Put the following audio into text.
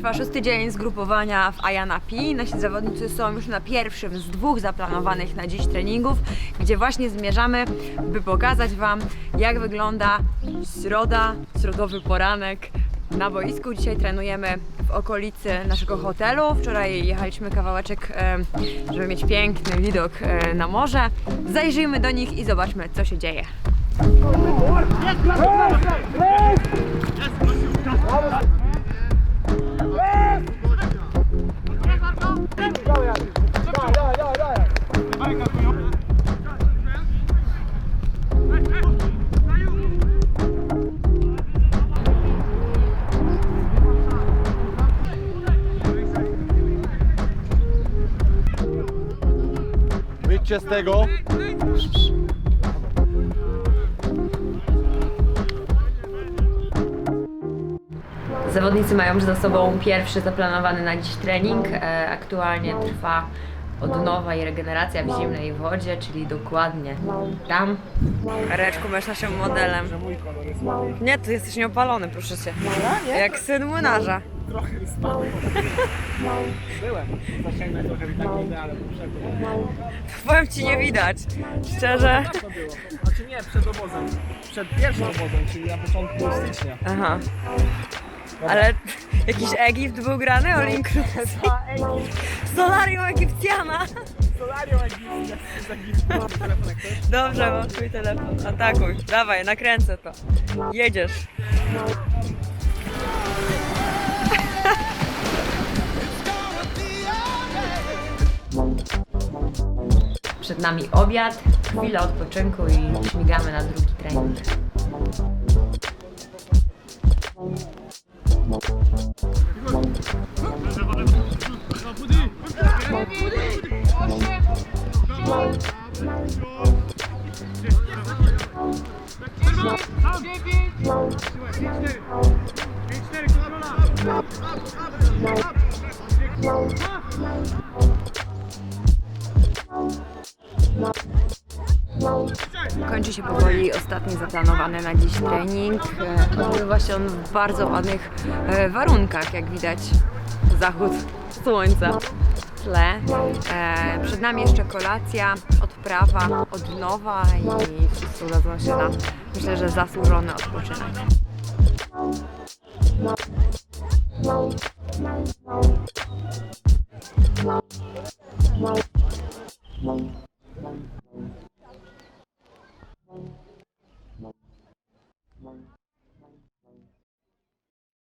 Trwa szósty dzień zgrupowania w Ayanapi. Nasi zawodnicy są już na pierwszym z dwóch zaplanowanych na dziś treningów, gdzie właśnie zmierzamy, by pokazać Wam, jak wygląda środa, środowy poranek na boisku. Dzisiaj trenujemy w okolicy naszego hotelu. Wczoraj jechaliśmy kawałeczek, e, żeby mieć piękny widok e, na morze. Zajrzyjmy do nich i zobaczmy, co się dzieje. Wyjdźcie z tego. Zawodnicy mają już za sobą pierwszy zaplanowany na dziś trening. E, aktualnie trwa odnowa i regeneracja w zimnej wodzie, czyli dokładnie tam. Reczku, masz naszym modelem. Nie, ty jesteś nieopalony, proszę cię. Jak syn młynarza. Byłem. Zasięgnę trochę witaminy, ale poszedłem. Powiem ci, nie widać. Szczerze. Tak to było. Znaczy nie, przed obozem. Przed pierwszym obozem, czyli na początku stycznia. Aha. Ale jakiś Egipt był grany, all inclusive. A, ej, Solarium egipcjana. solarium z Egiptu. Telefon jak ktoś? Dobrze, mam twój telefon. Atakuj. Dawaj, nakręcę to. Jedziesz. Przed nami obiad, chwila odpoczynku i śmigamy na drugi trening. Kończy się powoli ostatni zaplanowany na dziś trening. E, Odbywa się on w bardzo ładnych e, warunkach, jak widać zachód słońca w tle. E, Przed nami jeszcze kolacja, odprawa, odnowa i wszyscy udadzą się na, myślę, że zasłużony odpoczynek.